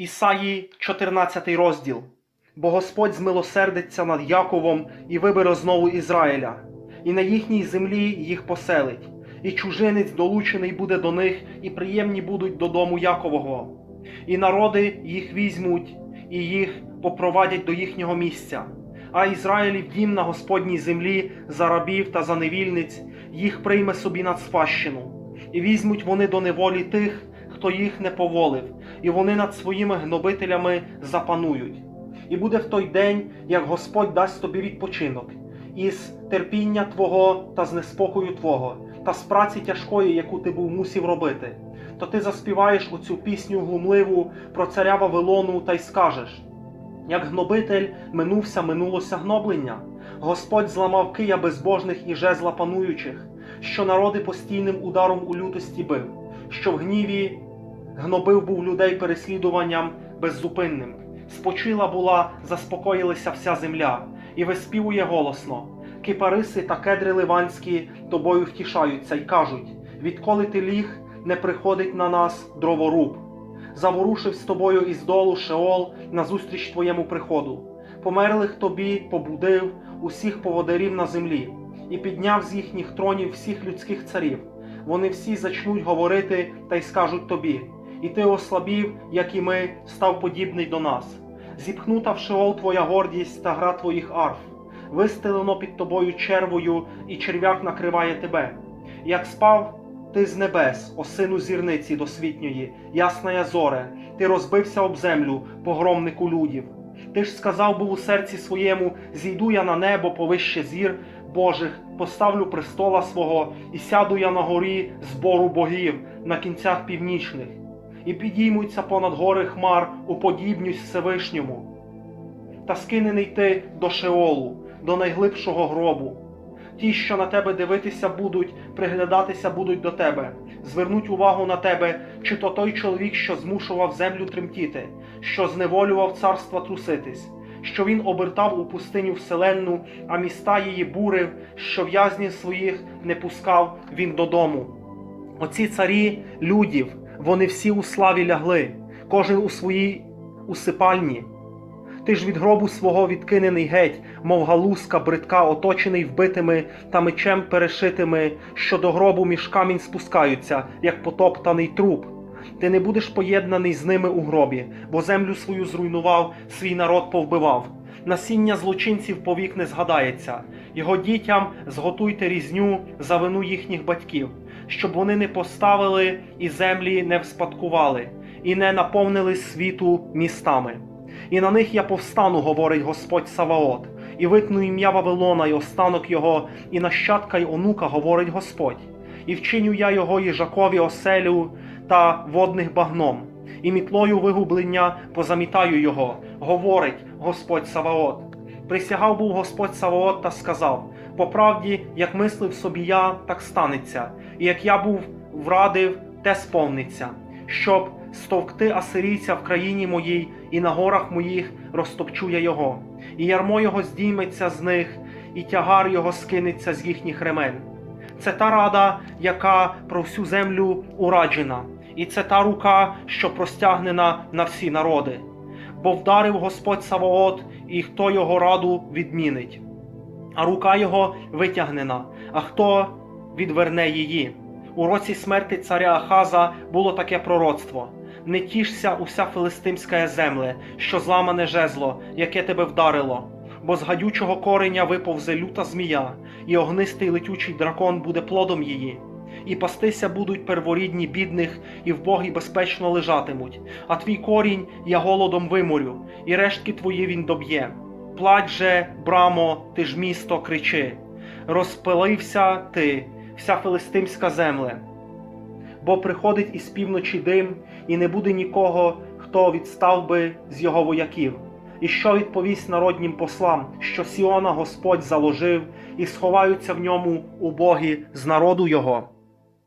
Ісаї, 14 розділ. Бо Господь змилосердиться над Яковом і вибере знову Ізраїля, і на їхній землі їх поселить, і чужинець долучений буде до них, і приємні будуть додому Якового, і народи їх візьмуть, і їх попровадять до їхнього місця. А Ізраїлів дім на Господній землі за рабів та за невільниць їх прийме собі над спадщину, і візьмуть вони до неволі тих, хто їх не поволив, і вони над своїми гнобителями запанують. І буде в той день, як Господь дасть тобі відпочинок, із терпіння Твого та з неспокою Твого, та з праці тяжкої, яку ти був мусів робити. То ти заспіваєш оцю пісню глумливу про царя Вавилону та й скажеш: як гнобитель минувся, минулося гноблення. Господь зламав кия безбожних і жезла пануючих, що народи постійним ударом у лютості бив, що в гніві гнобив був людей переслідуванням беззупинним. Спочила була, заспокоїлася вся земля, і виспівує голосно. Кипариси та кедри ливанські тобою втішаються й кажуть: відколи ти ліг, не приходить на нас дроворуб. Заворушив з тобою із долу Шеол назустріч твоєму приходу. Померлих тобі побудив усіх поводарів на землі, і підняв з їхніх тронів всіх людських царів. Вони всі зачнуть говорити та й скажуть тобі: і ти ослабів, як і ми, став подібний до нас. Зіпхнута в Шеол твоя гордість та гра твоїх арф, вистелено під тобою червою, і черв'як накриває тебе. Як спав ти з небес, о сину зірниці досвітньої, ясна зоре, ти розбився об землю, погромнику людів. Ти ж сказав був у серці своєму: зійду я на небо повище зір Божих, поставлю престола свого, і сяду я на горі збору богів на кінцях північних, і підіймуться понад гори хмар, уподібнюсь Всевишньому. Та скинений ти до Шеолу, до найглибшого гробу. Ті, що на тебе дивитися будуть, приглядатися будуть до тебе, звернуть увагу на тебе, чи то той чоловік, що змушував землю тремтіти, що зневолював царства труситись, що він обертав у пустиню вселенну, а міста її бурив, що в'язнів своїх не пускав він додому. Оці царі людів, вони всі у славі лягли, кожен у своїй усипальні. Ти ж від гробу свого відкинений геть, мов галузка бридка, оточений вбитими та мечем перешитими, що до гробу між камінь спускаються, як потоптаний труп. Ти не будеш поєднаний з ними у гробі, бо землю свою зруйнував, свій народ повбивав. Насіння злочинців повік не згадається. Його дітям зготуйте різню за вину їхніх батьків, щоб вони не поставили і землі не вспадкували, і не наповнили світу містами. І на них я повстану, говорить Господь Саваот, і викну ім'я Вавилона, і останок його, і нащадка й онука, говорить Господь, і вчиню я його їжакові оселю та водних багном, і мітлою вигублення позамітаю його, говорить Господь Саваот. Присягав був Господь Саваот та сказав: по правді, як мислив собі я, так станеться, і як я був врадив, те сповниться, щоб стовкти асирійця в країні моїй, і на горах моїх розтопчу я його, і ярмо його здійметься з них, і тягар його скинеться з їхніх ремен. Це та рада, яка про всю землю ураджена, і це та рука, що простягнена на всі народи. Бо вдарив Господь Саваот, і хто його раду відмінить. А рука його витягнена, а хто відверне її? У році смерти царя Ахаза було таке пророцтво: не тішся уся филистимська земле, що зламане жезло, яке тебе вдарило, бо з гадючого кореня виповзе люта змія, і огнистий летючий дракон буде плодом її. І пастися будуть перворідні бідних, і вбогі безпечно лежатимуть, а твій корінь я голодом виморю, і рештки твої він доб'є. Плач же, брамо, ти ж місто, кричи, розпилився ти, вся филистимська земле. Бо приходить із півночі дим, і не буде нікого, хто відстав би з його вояків. І що відповість народнім послам, що Сіона Господь заложив, і сховаються в ньому убогі з народу його.